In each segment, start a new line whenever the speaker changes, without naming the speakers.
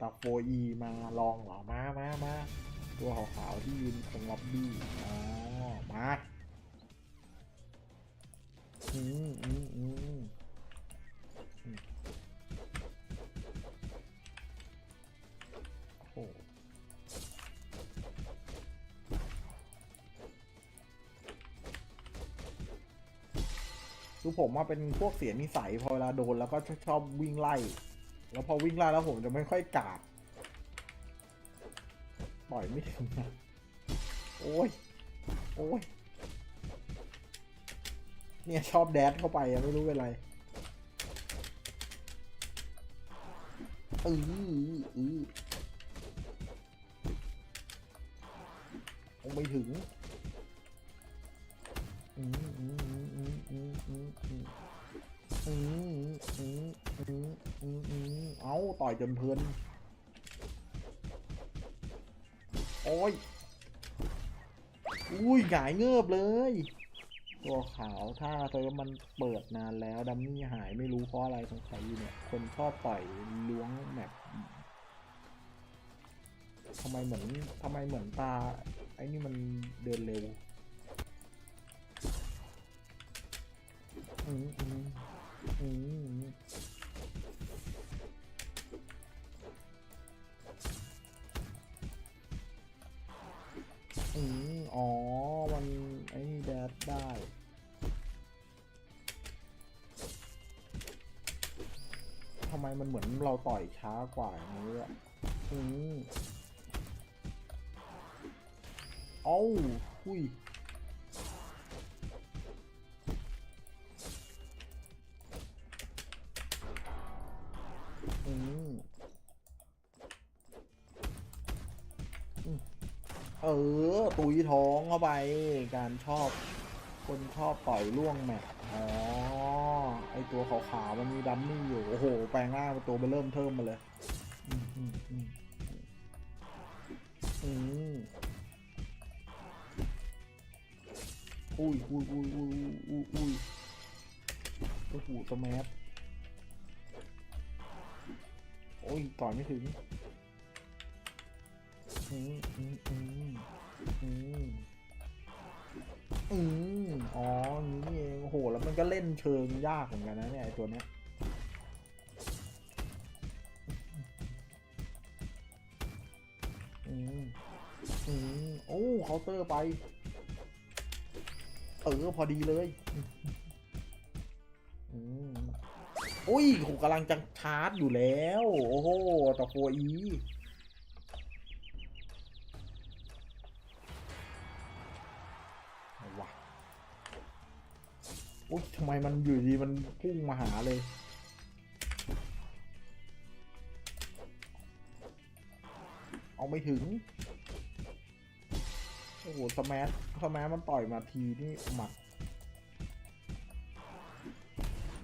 ตาโฟอีมาลองเหรอมามามาตัวขาวๆที่ยืนตรงล็อบบี้อ๋อมาอืมอืมอืมโอ้โหคือผมมาเป็นพวกเสียนิสัยพอเวลาโดนแล้วก็ชอบวิ่งไล่ แล้วพอวิ่งไล่แล้วผมจะไม่ค่อยกาดปล่อยไม่ถึงนะโอ้ย โอ้ย เนี่ยชอบแดดเข้าไปอะไม่รู้เป็นไรอืออือคงไม่ถึงอืมอืมอืมอืมอืมอืมอืมอืม อืมอือเอาต่อยจนเพลินโอ้ย อุ้ยหงายเงือบเลย ตัวขาวถ้าเธอมันเปิดนานแล้วดัมมี่หายไม่รู้เพราะอะไรสงสัยอยู่เนี่ย คนชอบต่อยล้วงแมปทำไมเหมือนทำไมเหมือนตา ไอ้นี่มันเดินเร็วอืมอืมอืม อืมอ๋อ มันไอ้นี่แดดได้ทำไมมันเหมือนเราต่อยช้ากว่าอย่างนี้อะอืมเอ้าหุยอืมอืม เออ ตุยท้องเข้าไป การชอบ คนชอบต่อยล่วงแมทอ๋อ ไอตัวขาวๆมันมีดัมมี่อยู่ โอ้โห แปลงร่างตัวไปเริ่มเทิมมาเลย อืมอืมอืมอืมอุ้ยอุ้ยอุ้ยอุ้ยอุ้ยอุ้ยโอ้โหสแมัทโอ้ย ต่อยไม่ถึง อืมอืมอืมอืมอืมอ๋อนี่เองโหแล้วมันก็เล่นเชิงยากเหมือนกันนะเนี่ยไอตัวเนี้ยอืมอืมโอ้เคาน์เตอร์ไปเออพอดีเลยอืมอุ้ยโหกำลังจะชาร์จอยู่แล้ว โอ้โหต่อโฟอี อุ๊ยทำไมมันอยู่ดีมันพุ่งมาหาเลย เอาไม่ถึง โอ้โหสมัสแมัมันต่อยมาทีนี่หมัด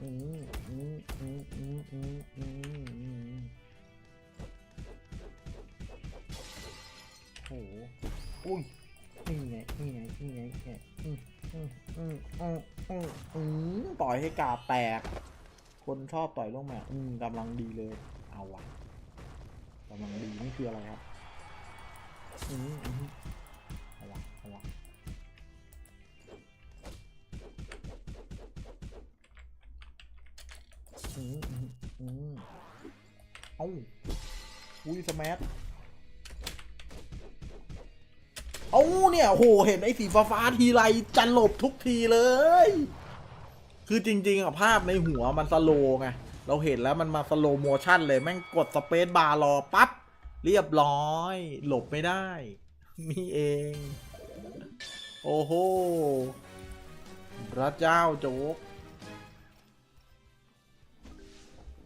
อืมอืมอืมอืมอืมอืมอืมโอ้โหอุ้ยนี่ไงนี่ไงนี่ไงนี่ไงอืมอืมอืมอืม อืมอืมต่อยให้กาแตก คนชอบต่อยลงมาอืมกำลังดีเลย เอาวะกำลังดีนี่คืออะไรครับ อืมอืมเอาวะเอาวะอืมอืมอืมเอ้าอุ้ยสมัท อาเนี่ยโหเห็นไอ้สีฟ้าฟ้าทีไรจะหลบทุกทีเลย คือจริง ๆอะภาพในหัวมันสโลไงเราเห็นแล้วมันมาสโลโมชั่นเลยแม่งกดสเปซบาร์รอปั๊บเรียบร้อย หลบไม่ได้ นี่เอง โอ้โหพระเจ้าโจ๊ก